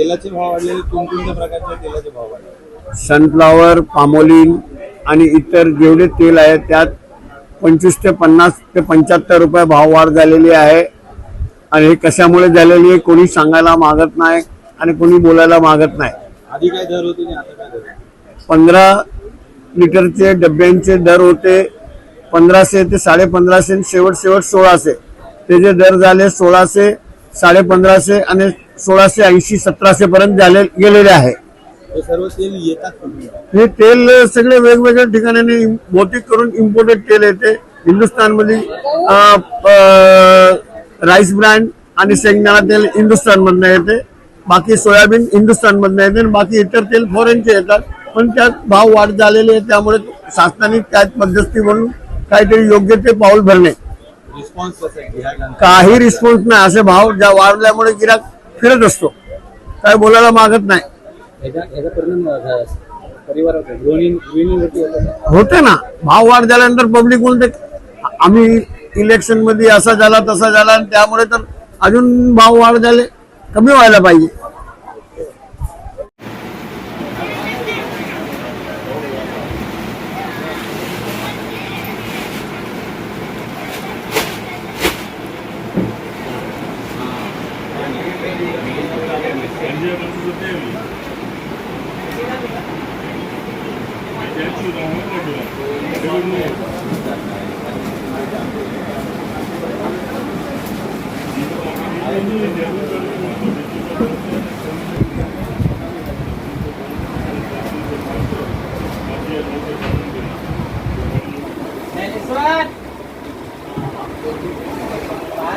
तेलाचे भाव वाढलेले कोणकोणत्या प्रकारच्या तेलाचे भाव वाढले? सनफ्लावर पामोलिन आणि इतर जेवढे तेल आहे त्यात पंचवीस ते पन्नास ते पंच्याहत्तर रुपये भाव वाढ झालेली आहे. आणि हे कशामुळे झालेली आहे कोणी सांगायला मागत नाही आणि कोणी बोलायला मागत नाही. आधी काय दर होते? पंधरा लिटरचे डब्यांचे दर होते पंधराशे ते साडे पंधराशे शेवट शेवट सोळाशे. त्याचे दर झाले सोळाशे साडे पंधराशे आणि सोळाशे ऐंशी सतराशे पर्यंत गेलेले आहे. हे सर्व तेल येतात कुठून हे तेल सगळे वेगवेगळ्या ठिकाणी बहुतेक करून इम्पोर्टेड तेल येते. हिंदुस्थानमध्ये राईस ब्रँड आणि शेंगदाणा तेल हिंदुस्थान मधनं येते. बाकी सोयाबीन हिंदुस्थान मधनं येते आणि बाकी इतर तेल फॉरेनचे येतात. पण त्यात भाव वाढ झालेले आहे. त्यामुळे शासनाने त्यात मध्यस्थी म्हणून काहीतरी योग्य ते पाऊल भरणे रिस्पॉन्स कसा आहे गिरायकांचा काही रिस्पॉन्स नाही. असे भाव ज्या वाढल्यामुळे गिराक फिरत असतो. काय बोलायला मागत नाही? होते. ना. भाव वाढ झाल्यानंतर पब्लिक बोलते. आम्ही इलेक्शनमध्ये असा झाला तसा झाला आणि त्यामुळे तर अजून भाव वाढ झाले. कमी व्हायला पाहिजे. Surat